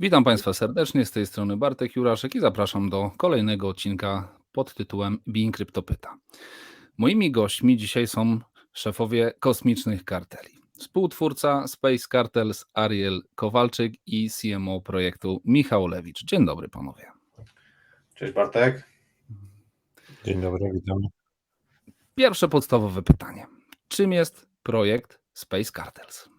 Witam Państwa serdecznie, z tej strony Bartek Juraszek i zapraszam do kolejnego odcinka pod tytułem Being Crypto Pyta. Moimi gośćmi dzisiaj są szefowie kosmicznych karteli. Współtwórca Space Cartels Ariel Kowalczyk i CMO projektu Michał Lewicz. Dzień dobry panowie. Cześć Bartek. Dzień dobry, witam. Pierwsze podstawowe pytanie. Czym jest projekt Space Cartels?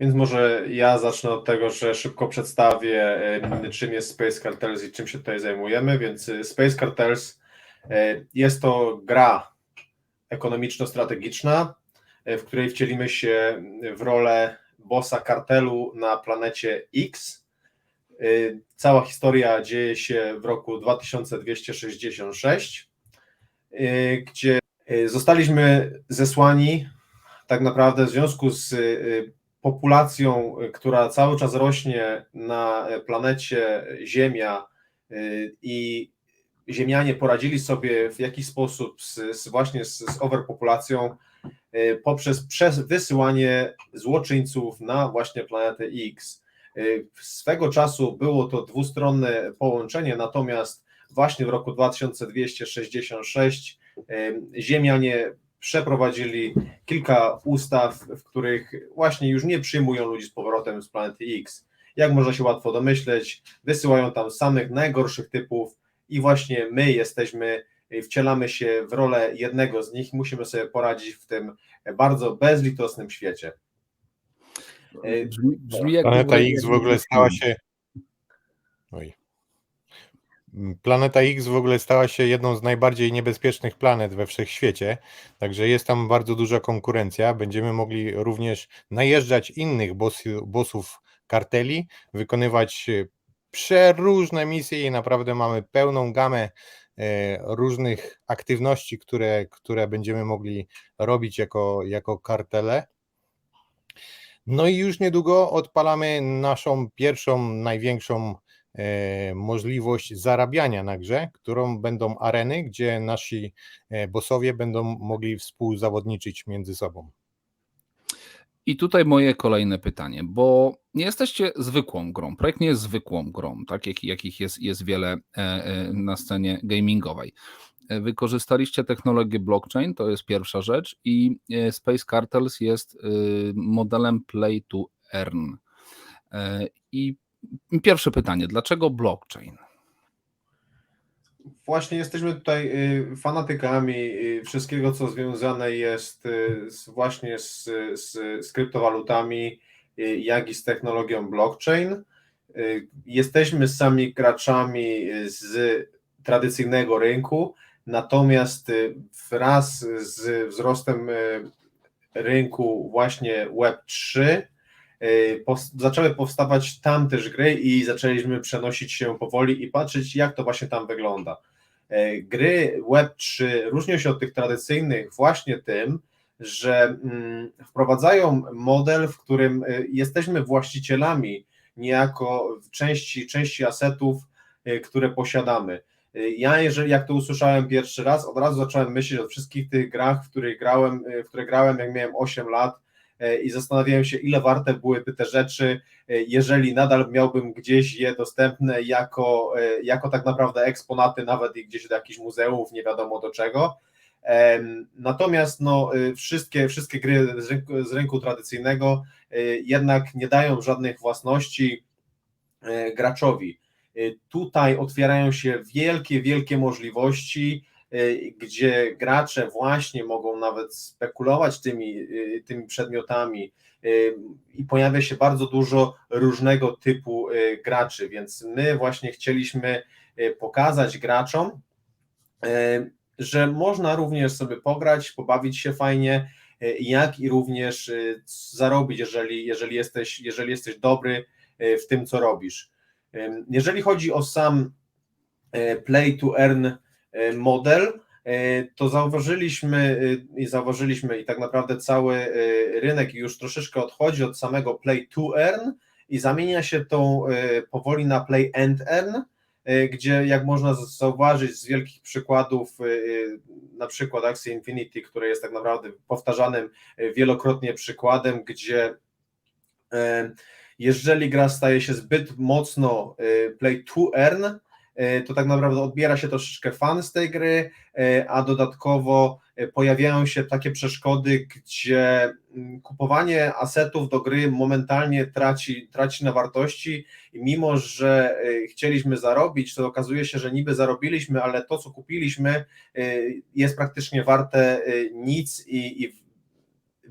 Więc może ja zacznę od tego, że szybko przedstawię, em, czym jest Space Cartels i czym się tutaj zajmujemy. Więc y, Space Cartels e, jest to gra ekonomiczno-strategiczna, e, w której wcielimy się w rolę bossa kartelu na planecie X. E, Cała historia dzieje się w roku 2266, e, gdzie e, zostaliśmy zesłani tak naprawdę w związku z e, populacją, y, która cały czas rośnie na planecie Ziemia y, i Ziemianie poradzili sobie w jakiś sposób z, z właśnie z, z overpopulacją y, poprzez przez wysyłanie złoczyńców na właśnie planetę X. Swego czasu było to dwustronne połączenie, natomiast właśnie w roku 2266 Ziemianie przeprowadzili kilka ustaw, w których właśnie już nie przyjmują ludzi z powrotem z planety X. Jak można się łatwo domyśleć, wysyłają tam samych najgorszych typów i właśnie my jesteśmy, wcielamy się w rolę jednego z nich, musimy sobie poradzić w tym bardzo bezlitosnym świecie. Brzmi, brzmi jak Planeta X w ogóle stała się. Oj. Planeta X w ogóle stała się jedną z najbardziej niebezpiecznych planet we wszechświecie, także jest tam bardzo duża konkurencja. Będziemy mogli również najeżdżać innych bossów karteli, wykonywać e, przeróżne misje i naprawdę mamy pełną gamę e, różnych aktywności, które, które będziemy mogli robić jako, jako kartele. No i już niedługo odpalamy naszą pierwszą, największą możliwość zarabiania na grze, którą będą areny, gdzie nasi e, bossowie będą mogli współzawodniczyć między sobą. I tutaj moje kolejne pytanie, bo nie jesteście zwykłą grą. Projekt nie jest zwykłą grą, tak jak, jakich jest, jest wiele e, e, na scenie gamingowej. E, Wykorzystaliście technologię blockchain, to jest pierwsza rzecz, i e, Space Cartels jest e, modelem play to earn. E, I pierwsze pytanie, dlaczego blockchain? Właśnie jesteśmy tutaj y, fanatykami y, wszystkiego, co związane jest y, właśnie z, z, z kryptowalutami, jak i z technologią blockchain. Jesteśmy sami graczami z tradycyjnego rynku, natomiast wraz z wzrostem rynku właśnie Web3 y, pos- zaczęły powstawać tam też gry i zaczęliśmy przenosić się powoli i patrzeć, jak to właśnie tam wygląda. E, Gry Web3 różnią się od tych tradycyjnych właśnie tym, że mm, wprowadzają model, w którym y, jesteśmy właścicielami niejako części, części asetów, y, które posiadamy. Y, Ja, jeżeli jak to usłyszałem pierwszy raz, od razu zacząłem myśleć o wszystkich tych grach, w grałem, y, w które grałem, jak miałem 8 lat y, i zastanawiałem się, ile warte byłyby te rzeczy, y, jeżeli nadal miałbym gdzieś je dostępne jako, y, jako tak naprawdę eksponaty, nawet i gdzieś do jakichś muzeów, nie wiadomo do czego. Natomiast no, wszystkie, wszystkie gry z rynku, z rynku tradycyjnego jednak nie dają żadnych własności graczowi. Tutaj otwierają się wielkie, wielkie możliwości, gdzie gracze właśnie mogą nawet spekulować tymi, y, tymi przedmiotami y, i pojawia się bardzo dużo różnego typu y, graczy, więc my właśnie chcieliśmy y, pokazać graczom, y, że można również sobie pograć, pobawić się fajnie, y, jak i również y, zarobić, jeżeli, jeżeli, jesteś, jeżeli jesteś dobry y, w tym, co robisz. Jeżeli chodzi o sam play to earn model, e, to zauważyliśmy e, i zauważyliśmy i tak naprawdę cały e, rynek już troszeczkę odchodzi od samego play to earn i zamienia się to e, powoli na play and earn, e, gdzie jak można zauważyć z wielkich przykładów, e, e, na przykład Axie Infinity, które jest tak naprawdę powtarzanym e, wielokrotnie przykładem, gdzie e, jeżeli gra staje się zbyt mocno play to earn, to tak naprawdę odbiera się troszeczkę fan z tej gry, y, a dodatkowo y, pojawiają się takie przeszkody, gdzie mm, kupowanie asetów do gry momentalnie traci, traci na wartości i mimo, że chcieliśmy zarobić, to okazuje się, że niby zarobiliśmy, ale to, co kupiliśmy, jest praktycznie warte nic i, i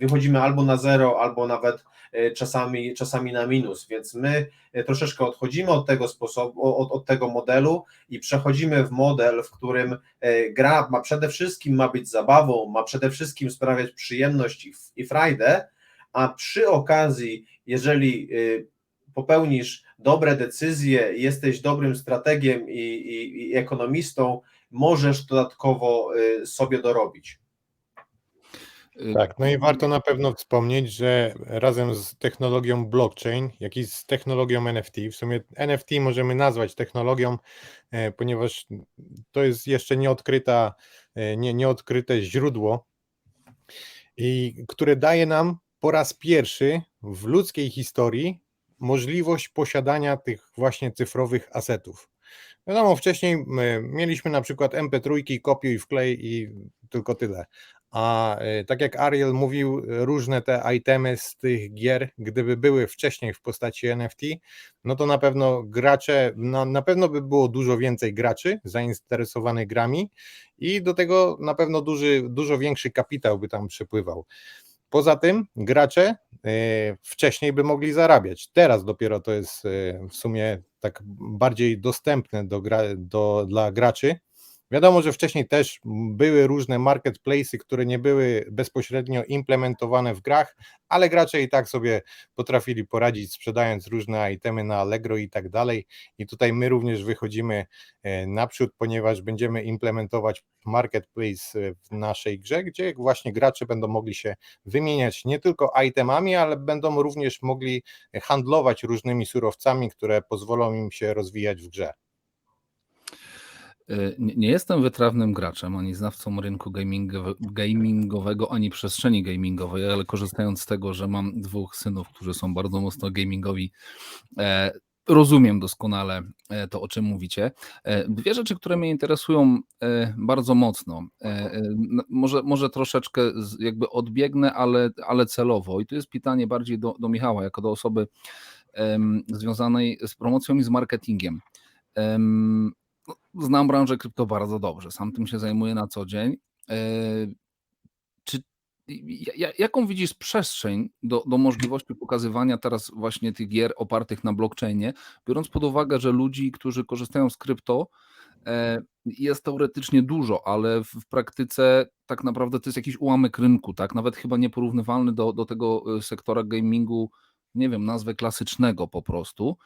wychodzimy albo na zero, albo nawet y, czasami, czasami na minus, więc my y, troszeczkę odchodzimy od tego sposobu, od, od tego modelu i przechodzimy w model, w którym y, gra ma przede wszystkim ma być zabawą, ma przede wszystkim sprawiać przyjemność i, i frajdę, a przy okazji, jeżeli popełnisz dobre decyzje, jesteś dobrym strategiem i, i, i ekonomistą, możesz dodatkowo sobie dorobić. Y, Tak, no i warto na pewno wspomnieć, że razem z technologią blockchain, jak i z technologią NFT, w sumie NFT możemy nazwać technologią, e, ponieważ to jest jeszcze nieodkryta, e, nie, nieodkryte źródło, i które daje nam po raz pierwszy w ludzkiej historii możliwość posiadania tych właśnie cyfrowych asetów. Wiadomo, wcześniej m, mieliśmy na przykład MP3, kopiuj, wklej i tylko tyle. A e, tak jak Ariel mówił, różne te itemy z tych gier, gdyby były wcześniej w postaci NFT, no to na pewno gracze, na, na pewno by było dużo więcej graczy zainteresowanych grami i do tego na pewno duży, dużo większy kapitał by tam przepływał. Poza tym gracze e, wcześniej by mogli zarabiać. Teraz dopiero to jest e, w sumie tak bardziej dostępne do do, dla graczy. Wiadomo, że wcześniej też były różne marketplacy, które nie były bezpośrednio implementowane w grach, ale gracze i tak sobie potrafili poradzić, sprzedając różne itemy na Allegro i tak dalej. I tutaj my również wychodzimy e, naprzód, ponieważ będziemy implementować marketplace e, w naszej grze, gdzie właśnie gracze będą mogli się wymieniać nie tylko itemami, ale będą również mogli handlować różnymi surowcami, które pozwolą im się rozwijać w grze. Y, Nie jestem wytrawnym graczem, ani znawcą rynku gamingowe- gamingowego, ani przestrzeni gamingowej, ale korzystając z tego, że mam dwóch synów, którzy są bardzo mocno gamingowi, e, rozumiem doskonale e, to, o czym mówicie. E, Dwie rzeczy, które mnie interesują bardzo mocno. Może, może troszeczkę jakby odbiegnę, ale, ale celowo. I tu jest pytanie bardziej do, do Michała, jako do osoby związanej z promocją i z marketingiem. Znam branżę krypto bardzo dobrze, sam tym się zajmuję na co dzień. E, Czy ja- ja- jaką widzisz przestrzeń do, do możliwości pokazywania teraz właśnie tych gier opartych na blockchainie, biorąc pod uwagę, że ludzi, którzy korzystają z krypto, e, jest teoretycznie dużo, ale w, w praktyce tak naprawdę to jest jakiś ułamek rynku, tak? Nawet chyba nieporównywalny do, do tego e, sektora gamingu, nie wiem, nazwę klasycznego po prostu.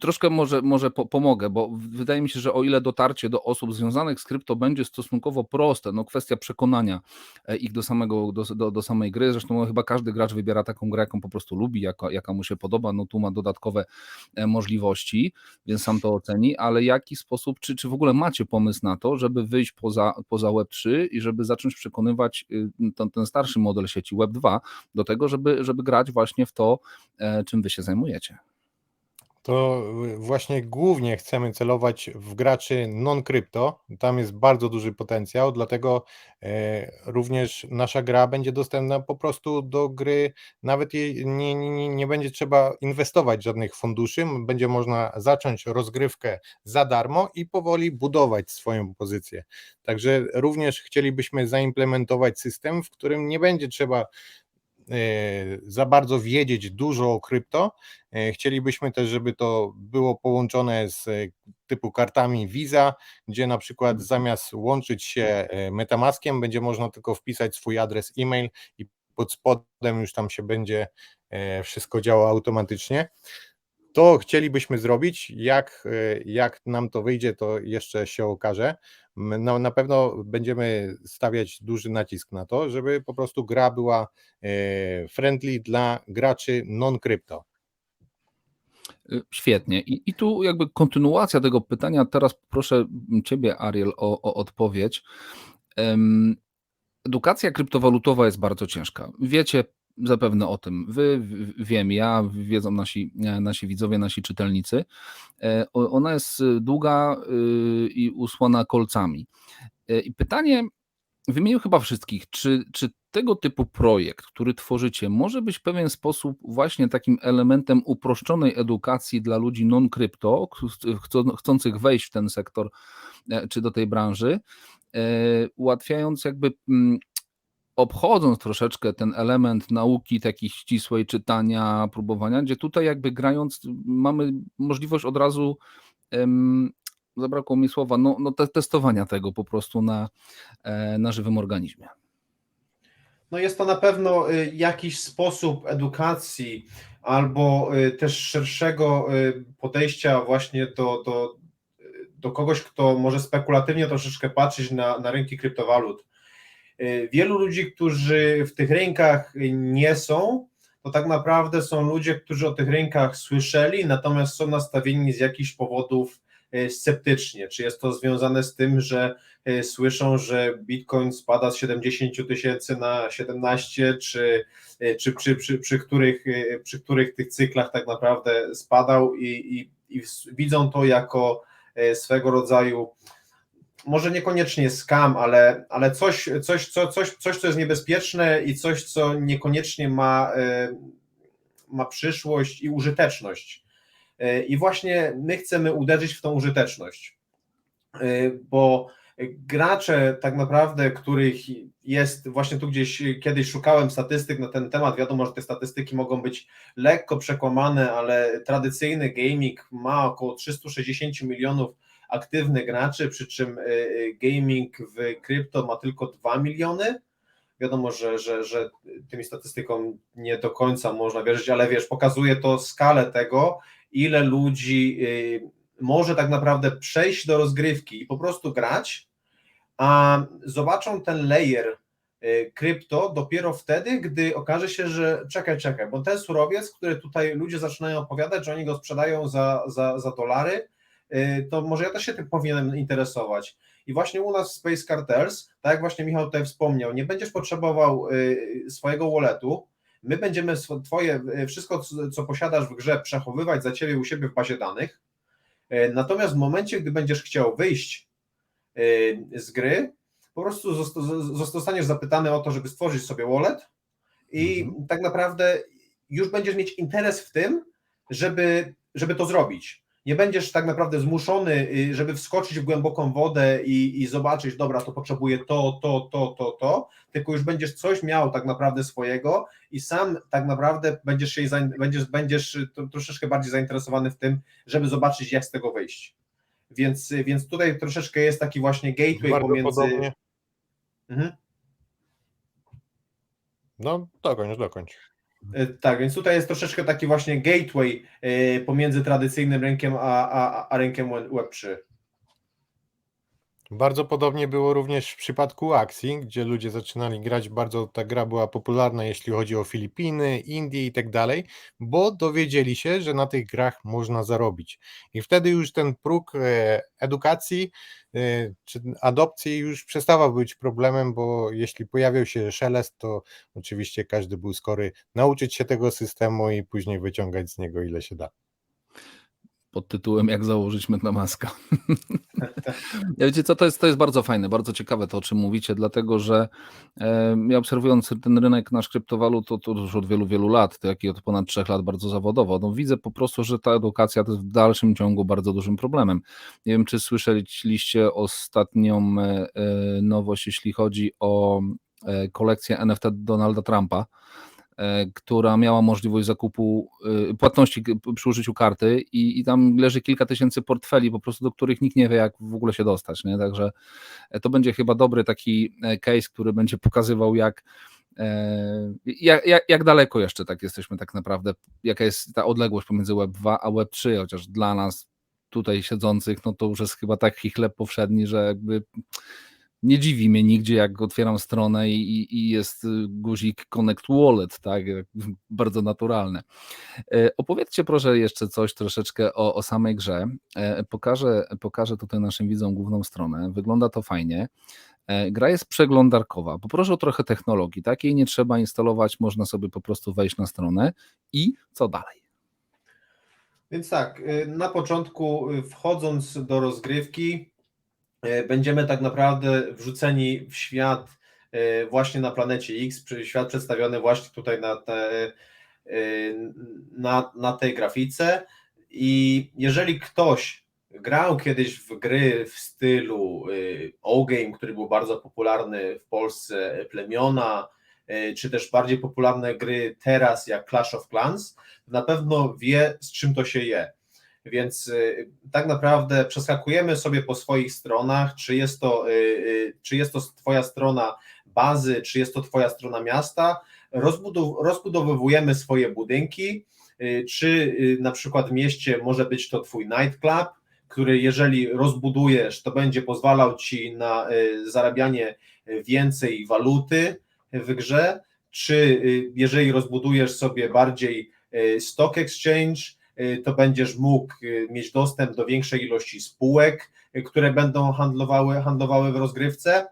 Troszkę może, może po, pomogę, bo wydaje mi się, że o ile dotarcie do osób związanych z krypto będzie stosunkowo proste, no kwestia przekonania e, ich do, samego, do, do, do samej gry, zresztą chyba każdy gracz wybiera taką grę, jaką po prostu lubi, jaka, jaka mu się podoba, no tu ma dodatkowe e, możliwości, więc sam to oceni, ale jaki sposób, czy, czy w ogóle macie pomysł na to, żeby wyjść poza, poza Web3 i żeby zacząć przekonywać y, ten, ten starszy model sieci Web2 do tego, żeby, żeby grać właśnie w to, e, czym wy się zajmujecie? To y, właśnie głównie chcemy celować w graczy non-krypto. Tam jest bardzo duży potencjał, dlatego e, również nasza gra będzie dostępna po prostu do gry. Nawet nie, nie, nie będzie trzeba inwestować żadnych funduszy. Będzie można zacząć rozgrywkę za darmo i powoli budować swoją pozycję. Także również chcielibyśmy zaimplementować system, w którym nie będzie trzeba za bardzo wiedzieć dużo o krypto. E, Chcielibyśmy też, żeby to było połączone z e, typu kartami Visa, gdzie na przykład zamiast łączyć się e, Metamaskiem, będzie można tylko wpisać swój adres e-mail i pod spodem już tam się będzie e, wszystko działo automatycznie. To chcielibyśmy zrobić. Jak, e, jak nam to wyjdzie, to jeszcze się okaże. No, na pewno będziemy stawiać duży nacisk na to, żeby po prostu gra była e, friendly dla graczy non-krypto. Y, Świetnie. I, I tu jakby kontynuacja tego pytania. Teraz proszę Ciebie, Ariel, o, o odpowiedź. Em, Edukacja kryptowalutowa jest bardzo ciężka. Wiecie zapewne o tym wy, wiem ja, wiedzą nasi, e, nasi widzowie, nasi czytelnicy. E, Ona jest e, długa i usłana kolcami. I pytanie, wymienił chyba wszystkich, czy, czy tego typu projekt, który tworzycie, może być w pewien sposób właśnie takim elementem uproszczonej edukacji dla ludzi non-krypto, chcą- chcących wejść w ten sektor czy do tej branży, ułatwiając jakby mm, obchodząc troszeczkę ten element nauki takiej ścisłej, czytania, próbowania, gdzie tutaj jakby grając mamy możliwość od razu, em, zabrakło mi słowa, no, no te, testowania tego po prostu na, e, na żywym organizmie. No jest to na pewno y, jakiś sposób edukacji albo y, też szerszego y, podejścia właśnie do, do, do kogoś, kto może spekulatywnie troszeczkę patrzeć na, na rynki kryptowalut. Y, Wielu ludzi, którzy w tych rynkach nie są, to tak naprawdę są ludzie, którzy o tych rynkach słyszeli, natomiast są nastawieni z jakichś powodów y, sceptycznie. Czy jest to związane z tym, że y, słyszą, że Bitcoin spada z 70 tysięcy na 17, czy, czy przy, przy, przy, których, przy których tych cyklach tak naprawdę spadał i, i, i widzą to jako swego rodzaju może niekoniecznie skam, ale, ale coś, coś, co, coś, coś, co jest niebezpieczne i coś, co niekoniecznie ma, y, ma przyszłość i użyteczność. Y, I właśnie my chcemy uderzyć w tą użyteczność, Y, bo gracze tak naprawdę, których jest właśnie tu gdzieś kiedyś szukałem statystyk na ten temat, wiadomo, że te statystyki mogą być lekko przekłamane, ale tradycyjny gaming ma około 360 milionów aktywnych graczy, przy czym y, y, gaming w krypto ma tylko 2 miliony. Wiadomo, że, że, że tymi statystykom nie do końca można wierzyć, ale wiesz, pokazuje to skalę tego, ile ludzi y, może tak naprawdę przejść do rozgrywki i po prostu grać, a zobaczą ten layer krypto dopiero wtedy, gdy okaże się, że czekaj, czekaj, bo ten surowiec, który tutaj ludzie zaczynają opowiadać, że oni go sprzedają za, za, za dolary, to może ja też się tym powinienem interesować. I właśnie u nas w Space Cartels, tak jak właśnie Michał tutaj wspomniał, nie będziesz potrzebował y, swojego walletu, my będziemy twoje, y, wszystko co- posiadasz w grze przechowywać za ciebie u siebie w bazie danych, Y, natomiast w momencie, gdy będziesz chciał wyjść y, z gry, po prostu zosta- zosta- zostaniesz zapytany o to, żeby stworzyć sobie wallet i tak naprawdę już będziesz mieć interes w tym, żeby, żeby to zrobić. Nie będziesz tak naprawdę zmuszony, y, żeby wskoczyć w głęboką wodę i, i zobaczyć, dobra, to potrzebuję to, to, to, to, to, tylko już będziesz coś miał tak naprawdę swojego i sam tak naprawdę będziesz się będziesz, będziesz to- troszeczkę bardziej zainteresowany w tym, żeby zobaczyć, jak z tego wyjść. Więc, więc tutaj troszeczkę jest taki właśnie gateway Bardzo pomiędzy. podobnie. Mhm. No, dokończ, dokończ. E, Tak, więc tutaj jest troszeczkę taki właśnie gateway e, pomiędzy tradycyjnym rynkiem a, a, a rynkiem Web- Web3. Bardzo podobnie było również w przypadku akcji, gdzie ludzie zaczynali grać, bardzo ta gra była popularna, jeśli chodzi o Filipiny, Indie i tak dalej, bo dowiedzieli się, że na tych grach można zarobić. I wtedy już ten próg e, edukacji e, czy adopcji już przestawał być problemem, bo jeśli pojawiał się szelest, to oczywiście każdy był skory nauczyć się tego systemu i później wyciągać z niego ile się da. Pod tytułem Jak założyć MetaMaska. Ja Wiecie co, to jest, to jest bardzo fajne, bardzo ciekawe to, o czym mówicie, dlatego że e, ja obserwując ten rynek nasz kryptowalut, to, to już od wielu, wielu lat, to jak i od ponad trzech lat bardzo zawodowo, no widzę po prostu, że ta edukacja to jest w dalszym ciągu bardzo dużym problemem. Nie wiem, czy słyszeliście ostatnią e, e, nowość, jeśli chodzi o e, kolekcję NFT Donalda Trumpa, która miała możliwość zakupu e, płatności przy użyciu karty i, i tam leży kilka tysięcy portfeli po prostu, do których nikt nie wie jak w ogóle się dostać, nie? Także e, to będzie chyba dobry taki e, case, który będzie pokazywał jak e, jak, jak, jak daleko jeszcze tak jesteśmy tak naprawdę, jaka jest ta odległość pomiędzy Web 2 a Web 3, chociaż dla nas tutaj siedzących, no to już jest chyba taki chleb powszedni, że jakby nie dziwi mnie nigdzie, jak otwieram stronę i, i- jest y, guzik Connect Wallet, tak, bardzo naturalne. E, Opowiedzcie proszę jeszcze coś troszeczkę o, o samej grze. E, Pokażę, pokażę tutaj naszym widzom główną stronę. Wygląda to fajnie. E, Gra jest przeglądarkowa. Poproszę o trochę technologii. Takiej nie trzeba instalować, można sobie po prostu wejść na stronę i co dalej? Więc tak, y, na początku y, wchodząc do rozgrywki, będziemy tak naprawdę wrzuceni w świat y, właśnie na planecie X, świat przedstawiony właśnie tutaj na, te, y, na, na tej grafice. I jeżeli ktoś grał kiedyś w gry w stylu O-Game, który był bardzo popularny w Polsce, Plemiona, czy też bardziej popularne gry teraz jak Clash of Clans, na pewno wie, z czym to się je. Więc y, tak naprawdę przeskakujemy sobie po swoich stronach, czy jest to, y, y, czy jest to Twoja strona bazy, czy jest to Twoja strona miasta, rozbudow, rozbudowujemy swoje budynki, czy na przykład w mieście może być to Twój nightclub, który jeżeli rozbudujesz, to będzie pozwalał Ci na zarabianie więcej waluty w grze, czy jeżeli rozbudujesz sobie bardziej stock exchange, to będziesz mógł y, mieć dostęp do większej ilości spółek, y, które będą handlowały, handlowały w rozgrywce.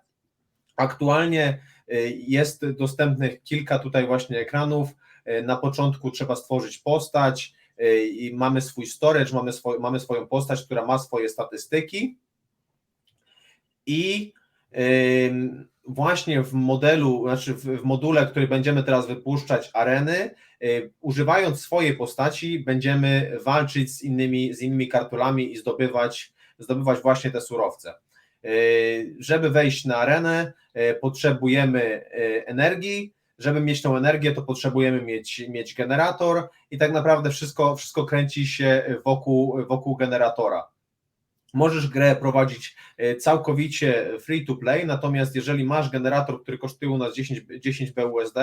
Aktualnie y, jest dostępnych kilka tutaj właśnie ekranów. Y, Na początku trzeba stworzyć postać y, i mamy swój storage, mamy, swoj, mamy swoją postać, która ma swoje statystyki i ym, właśnie w modelu, znaczy w, module, który będziemy teraz wypuszczać areny, y, używając swojej postaci będziemy walczyć z innymi, z innymi kartulami i zdobywać, zdobywać właśnie te surowce. Y, Żeby wejść na arenę, y, potrzebujemy energii. Żeby mieć tą energię, to potrzebujemy mieć, mieć generator i tak naprawdę wszystko, wszystko kręci się wokół, wokół generatora. Możesz grę prowadzić e, całkowicie free to play, natomiast jeżeli masz generator, który kosztuje u nas 10, 10 BUSD,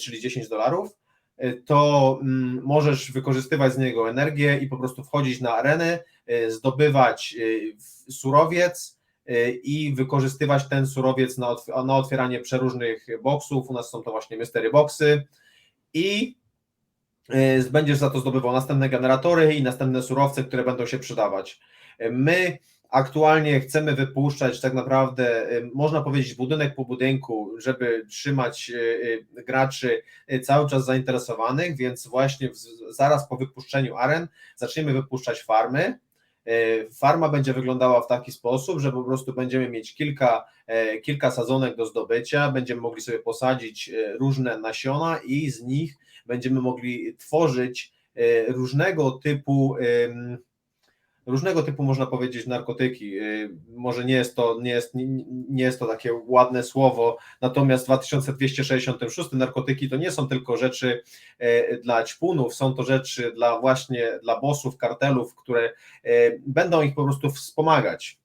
czyli 10 dolarów, e, to mm, możesz wykorzystywać z niego energię i po prostu wchodzić na arenę, e, zdobywać surowiec i wykorzystywać ten surowiec na, otw- na otwieranie przeróżnych boksów. U nas są to właśnie mystery boxy i będziesz za to zdobywał następne generatory i następne surowce, które będą się przydawać. My aktualnie chcemy wypuszczać tak naprawdę, e, można powiedzieć, budynek po budynku, żeby trzymać e, e, graczy cały czas zainteresowanych, więc właśnie zaraz po wypuszczeniu aren zaczniemy wypuszczać farmy. Farma będzie wyglądała w taki sposób, że po prostu będziemy mieć kilka, e, kilka sadzonek do zdobycia, będziemy mogli sobie posadzić e, różne nasiona i z nich będziemy mogli tworzyć e, różnego typu różnego typu można powiedzieć narkotyki. E, Może nie jest to nie jest, nie- jest to takie ładne słowo, natomiast w 2266 narkotyki to nie są tylko rzeczy e, dla ćpunów, są to rzeczy dla właśnie dla bossów, kartelów, które e, będą ich po prostu wspomagać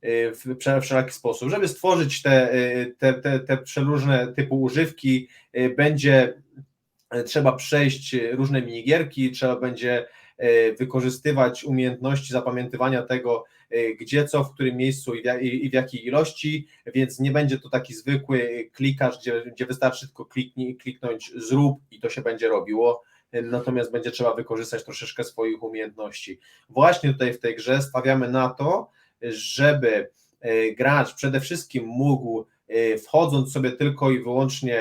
e, w wszelaki sposób. Żeby stworzyć te, te, te, te przeróżne typu używki, będzie trzeba przejść różne minigierki, trzeba będzie wykorzystywać umiejętności zapamiętywania tego, e, gdzie co, w którym miejscu i w, jakiej ilości, więc nie będzie to taki zwykły klikacz, gdzie, gdzie wystarczy tylko kliknij, kliknąć zrób i to się będzie robiło, e, natomiast będzie trzeba wykorzystać troszeczkę swoich umiejętności. Właśnie tutaj w tej grze stawiamy na to, żeby e, gracz przede wszystkim mógł e, wchodząc sobie tylko i wyłącznie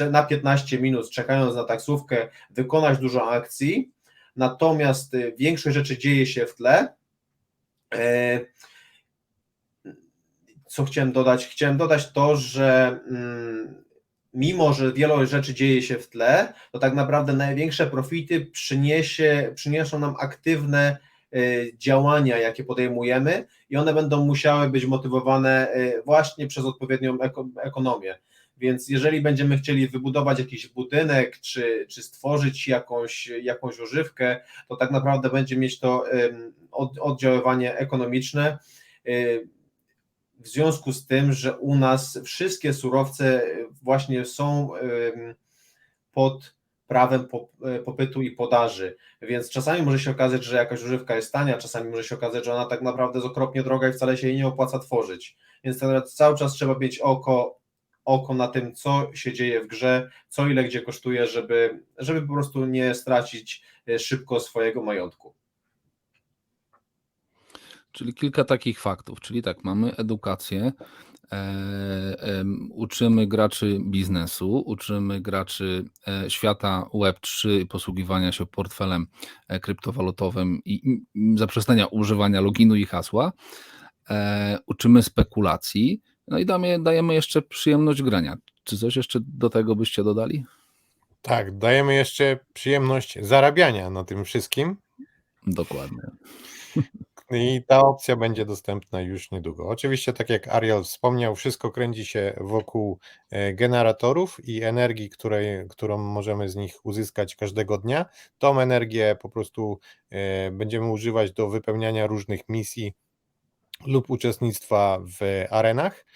e, na 15 minut, czekając na taksówkę, wykonać dużo akcji, natomiast e, większość rzeczy dzieje się w tle. E, Co chciałem dodać? Chciałem dodać to, że mm, mimo, że wiele rzeczy dzieje się w tle, to tak naprawdę największe profity przyniesie, przyniosą nam aktywne e, działania, jakie podejmujemy i one będą musiały być motywowane e, właśnie przez odpowiednią eko, ekonomię. Więc jeżeli będziemy chcieli wybudować jakiś budynek, czy, czy stworzyć jakąś, jakąś używkę, to tak naprawdę będzie mieć to oddziaływanie ekonomiczne. y, W związku z tym, że u nas wszystkie surowce właśnie są pod prawem e, popytu i podaży, więc czasami może się okazać, że jakaś używka jest tania, czasami może się okazać, że ona tak naprawdę jest okropnie droga i wcale się jej nie opłaca tworzyć. Więc cały czas trzeba mieć oko, oko na tym, co się dzieje w grze, co ile gdzie kosztuje, żeby, żeby po prostu nie stracić e, szybko swojego majątku. Czyli kilka takich faktów. Czyli tak, mamy edukację, e, em, uczymy graczy biznesu, uczymy graczy e, świata Web3, posługiwania się portfelem e, kryptowalutowym i i- i zaprzestania używania loginu i hasła. E, uczymy spekulacji, no i damy, dajemy jeszcze przyjemność grania. Czy coś jeszcze do tego byście dodali? Tak, dajemy jeszcze przyjemność zarabiania na tym wszystkim Dokładnie. i ta opcja będzie dostępna już niedługo. Oczywiście, tak jak Ariel wspomniał, wszystko kręci się wokół e, generatorów i energii, której, którą możemy z nich uzyskać każdego dnia. Tą energię po prostu e, będziemy używać do wypełniania różnych misji lub uczestnictwa w arenach.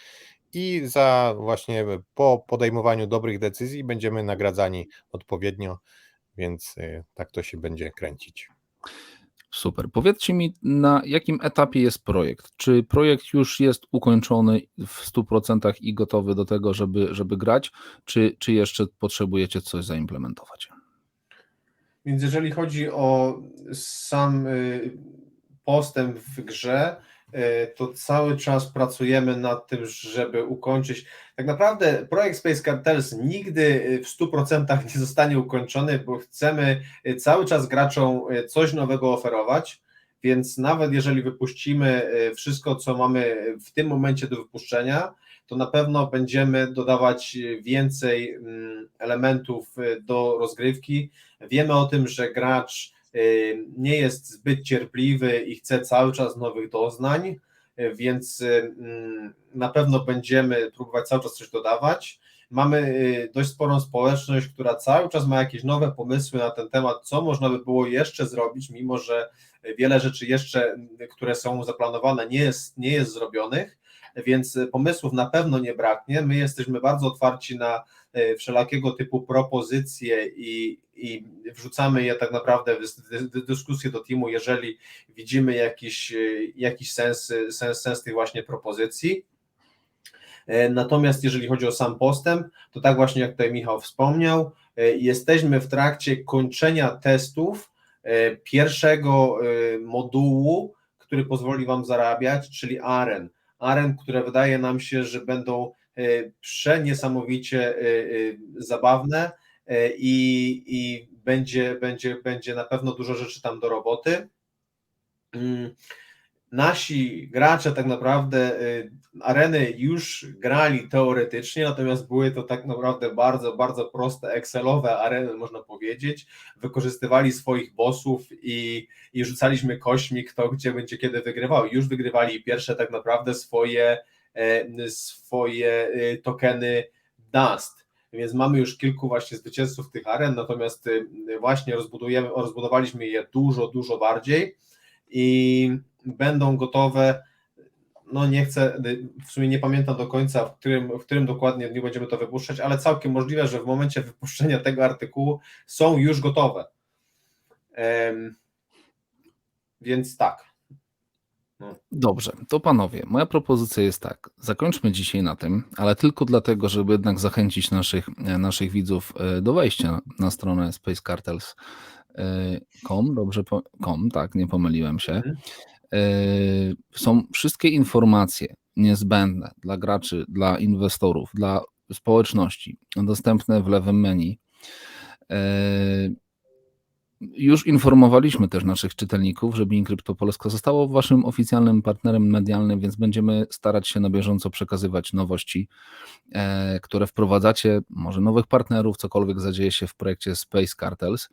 I za właśnie po podejmowaniu dobrych decyzji będziemy nagradzani odpowiednio, więc e, tak to się będzie kręcić. Super. Powiedzcie mi, na jakim etapie jest projekt? Czy projekt już jest ukończony w 100% i gotowy do tego, żeby, żeby grać, czy, czy jeszcze potrzebujecie coś zaimplementować? Więc jeżeli chodzi o sam y, postęp w grze, y, to cały czas pracujemy nad tym, żeby ukończyć. Tak naprawdę projekt Space Cartels nigdy y, w 100% nie zostanie ukończony, bo chcemy y, cały czas graczom coś nowego oferować. Więc nawet jeżeli wypuścimy wszystko, co mamy w tym momencie do wypuszczenia, to na pewno będziemy dodawać więcej mm, elementów do rozgrywki. Wiemy o tym, że gracz nie jest zbyt cierpliwy i chce cały czas nowych doznań, y, więc y, mm, na pewno będziemy próbować cały czas coś dodawać. Mamy y, dość sporą społeczność, która cały czas ma jakieś nowe pomysły na ten temat, co można by było jeszcze zrobić, mimo że wiele rzeczy jeszcze, które są zaplanowane, nie jest, nie jest zrobionych, więc pomysłów na pewno nie braknie. My jesteśmy bardzo otwarci na wszelakiego typu propozycje i, i wrzucamy je tak naprawdę w dys- dy- dyskusję do teamu, jeżeli widzimy jakiś, y, jakiś sens, sens, sens tych właśnie propozycji. E, Natomiast jeżeli chodzi o sam postęp, to tak właśnie jak tutaj Michał wspomniał, e, jesteśmy w trakcie kończenia testów e, pierwszego e, modułu, który pozwoli Wam zarabiać, czyli AREN. AREN, które wydaje nam się, że będą e, przeniesamowicie e, e, zabawne e, i, i będzie, będzie, będzie na pewno dużo rzeczy tam do roboty. Mm, Nasi gracze tak naprawdę areny już grali teoretycznie, natomiast były to tak naprawdę bardzo, bardzo proste Excelowe areny, można powiedzieć. Wykorzystywali swoich bossów i, i rzucaliśmy kośćmi, kto gdzie będzie kiedy wygrywał. Już wygrywali pierwsze tak naprawdę swoje, e, swoje e, tokeny Dust. Więc mamy już kilku właśnie zwycięzców tych aren, natomiast y, właśnie rozbudujemy, rozbudowaliśmy je dużo, dużo bardziej i będą gotowe. No nie chcę, w sumie nie pamiętam do końca, w którym, w którym dokładnie dniu będziemy to wypuszczać, ale całkiem możliwe, że w momencie wypuszczenia tego artykułu są już gotowe. Więc tak. Dobrze, to panowie, moja propozycja jest tak. Zakończmy dzisiaj na tym, ale tylko dlatego, żeby jednak zachęcić naszych, e, naszych widzów e, do wejścia na stronę spacecartels.com. Dobrze, com, tak, nie pomyliłem się. Mhm. E, Są wszystkie informacje niezbędne dla graczy, dla inwestorów, dla społeczności dostępne w lewym menu. Już informowaliśmy też naszych czytelników, że Being Crypto Polska zostało waszym oficjalnym partnerem medialnym, więc będziemy starać się na bieżąco przekazywać nowości, e, które wprowadzacie, może nowych partnerów, cokolwiek zadzieje się w projekcie Space Cartels.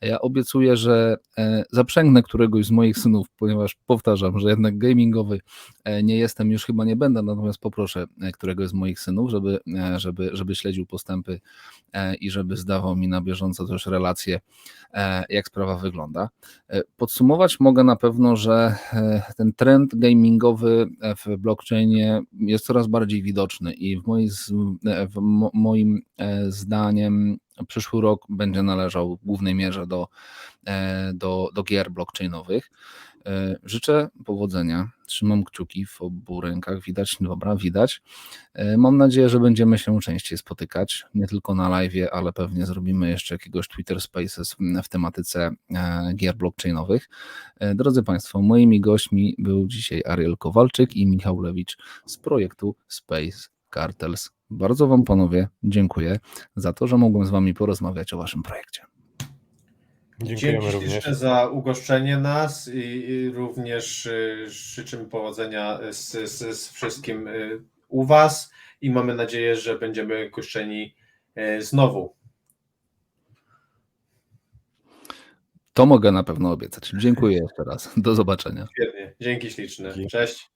Ja obiecuję, że e, zaprzęgnę któregoś z moich synów, ponieważ powtarzam, że jednak gamingowy e, nie jestem, już chyba nie będę, natomiast poproszę któregoś z moich synów, żeby, żeby, żeby śledził postępy i żeby zdawał mi na bieżąco też relacje jak sprawa wygląda. E, Podsumować mogę na pewno, że e, ten trend gamingowy e, w blockchainie jest coraz bardziej widoczny i w e, w mo, moim zdaniem Przyszły rok będzie należał w głównej mierze do, do, do gier blockchainowych. E, Życzę powodzenia. Trzymam kciuki w obu rękach. Widać, dobra, widać. E, Mam nadzieję, że będziemy się częściej spotykać, nie tylko na live, ale pewnie zrobimy jeszcze jakiegoś Twitter Spaces w tematyce e, gier blockchainowych. Drodzy Państwo, moimi gośćmi był dzisiaj Ariel Kowalczyk i Michał Lewicz z projektu Space Cartels. Bardzo Wam panowie dziękuję za to, że mogłem z Wami porozmawiać o Waszym projekcie. Dziękujemy Dzięki również. śliczne za ugoszczenie nas i, i również y, życzymy powodzenia z, z, z wszystkim y, u Was i mamy nadzieję, że będziemy goszczeni y, znowu. To mogę na pewno obiecać. Dziękuję jeszcze raz. Do zobaczenia. Świetnie. Dzięki śliczne. Dzięki. Cześć.